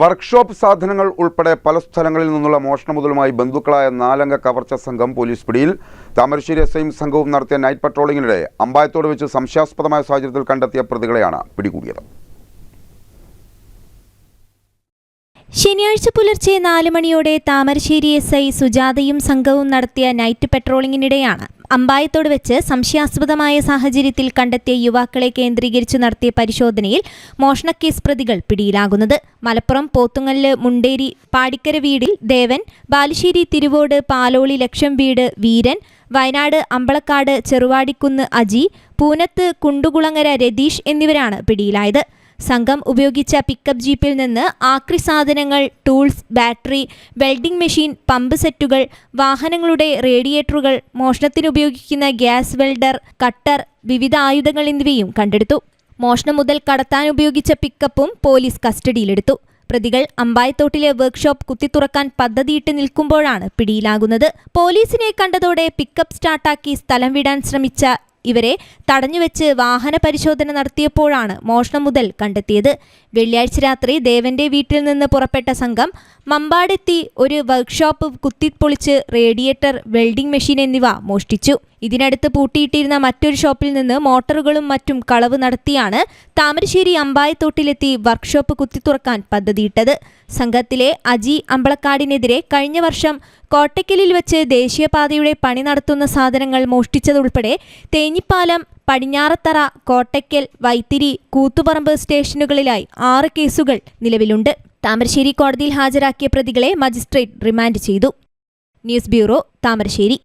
Workshop സാധനങ്ങൾ ഉൾപ്പെടെ പല സ്ഥലങ്ങളിൽ നിന്നുള്ള മോഷണ മുതലുമായി ബന്ധുക്കളായ നാലംഗ കവർച്ച സംഘം പോലീസ് പിടിയിൽ. താമരശ്ശേരി എസ് ഐയും സംഘവും നടത്തിയ നൈറ്റ് പട്രോളിങ്ങിനിടെ അമ്പായത്തോട് വെച്ച് സംശയാസ്പദമായ സാഹചര്യത്തിൽ കണ്ടെത്തിയ പ്രതികളെയാണ് പിടികൂടിയത്. ശനിയാഴ്ച പുലർച്ചെ നാല് മണിയോടെ താമരശ്ശേരി എസ് ഐ സുജാതയും സംഘവും നടത്തിയ നൈറ്റ് പെട്രോളിങ്ങിനിടെയാണ് അമ്പായത്തോട് വെച്ച് സംശയാസ്പദമായ സാഹചര്യത്തിൽ കണ്ടെത്തിയ യുവാക്കളെ കേന്ദ്രീകരിച്ചു നടത്തിയ പരിശോധനയിൽ മോഷണക്കേസ് പ്രതികൾ പിടിയിലാകുന്നത്. മലപ്പുറം പോത്തുങ്ങല്ല് മുണ്ടേരി പാടിക്കര വീടിൽ ദേവൻ ബാലുശ്ശേരി തിരുവോട് പാലോളി ലക്ഷം വീട് വീരൻ വയനാട് അമ്പളക്കാട് ചെറുവാടിക്കുന്ന് അജി പൂനത്ത് കുണ്ടുകുളങ്ങര രതീഷ് എന്നിവരാണ് പിടിയിലായത്. സംഘം ഉപയോഗിച്ച പിക്കപ്പ് ജീപ്പിൽ നിന്ന് ആക്രി സാധനങ്ങൾ tools battery welding machine pump സെറ്റുകൾ വാഹനങ്ങളുടെ റേഡിയേറ്ററുകൾ മോഷണത്തിനുപയോഗിക്കുന്ന ഗ്യാസ് വെൽഡർ കട്ടർ വിവിധ ആയുധങ്ങൾ എന്നിവയും കണ്ടെടുത്തു. മോഷണം മുതൽ കടത്താൻ ഉപയോഗിച്ച പിക്കപ്പും പോലീസ് കസ്റ്റഡിയിലെടുത്തു. പ്രതികൾ അമ്പായത്തോട്ടിലെ വർക്ക്ഷോപ്പ് കുത്തിത്തുറക്കാൻ പദ്ധതിയിട്ട് നിൽക്കുമ്പോഴാണ് പിടിയിലാകുന്നത്. പോലീസിനെ കണ്ടതോടെ പിക്കപ്പ് സ്റ്റാർട്ടാക്കി സ്ഥലം വിടാൻ ശ്രമിച്ച ഇവരെ തടഞ്ഞുവെച്ച് വാഹന പരിശോധന നടത്തിയപ്പോഴാണ് മോഷണം മുതൽ കണ്ടെത്തിയത്. വെള്ളിയാഴ്ച രാത്രി ദേവന്റെ വീട്ടിൽ നിന്ന് പുറപ്പെട്ട സംഘം മമ്പാടെത്തി ഒരു വർക്ക്ഷോപ്പ് കുത്തിപ്പൊളിച്ച് റേഡിയേറ്റർ വെൽഡിംഗ് മെഷീൻ എന്നിവ മോഷ്ടിച്ചു. ഇതിനടുത്ത് പൂട്ടിയിട്ടിരുന്ന മറ്റൊരു ഷോപ്പിൽ നിന്ന് മോട്ടോറുകളും മറ്റും കളവ് നടത്തിയാണ് താമരശ്ശേരി അമ്പായത്തോട്ടിലെത്തി വർക്ക്ഷോപ്പ് കുത്തിത്തുറക്കാൻ പദ്ധതിയിട്ടത്. സംഘത്തിലെ അജി അമ്പളക്കാടിനെതിരെ കഴിഞ്ഞ വർഷം കോട്ടയ്ക്കലിൽ വെച്ച് ദേശീയപാതയുടെ പണി നടത്തുന്ന സാധനങ്ങൾ മോഷ്ടിച്ചതുൾപ്പെടെ തേഞ്ഞിപ്പാലം പടിഞ്ഞാറത്തറ കോട്ടയ്ക്കൽ വൈത്തിരി കൂത്തുപറമ്പ് സ്റ്റേഷനുകളിലായി ആറ് കേസുകൾ നിലവിലുണ്ട്. താമരശ്ശേരി കോടതിയിൽ ഹാജരാക്കിയ പ്രതികളെ മജിസ്ട്രേറ്റ് റിമാൻഡ് ചെയ്തു. News bureau Thamarassery.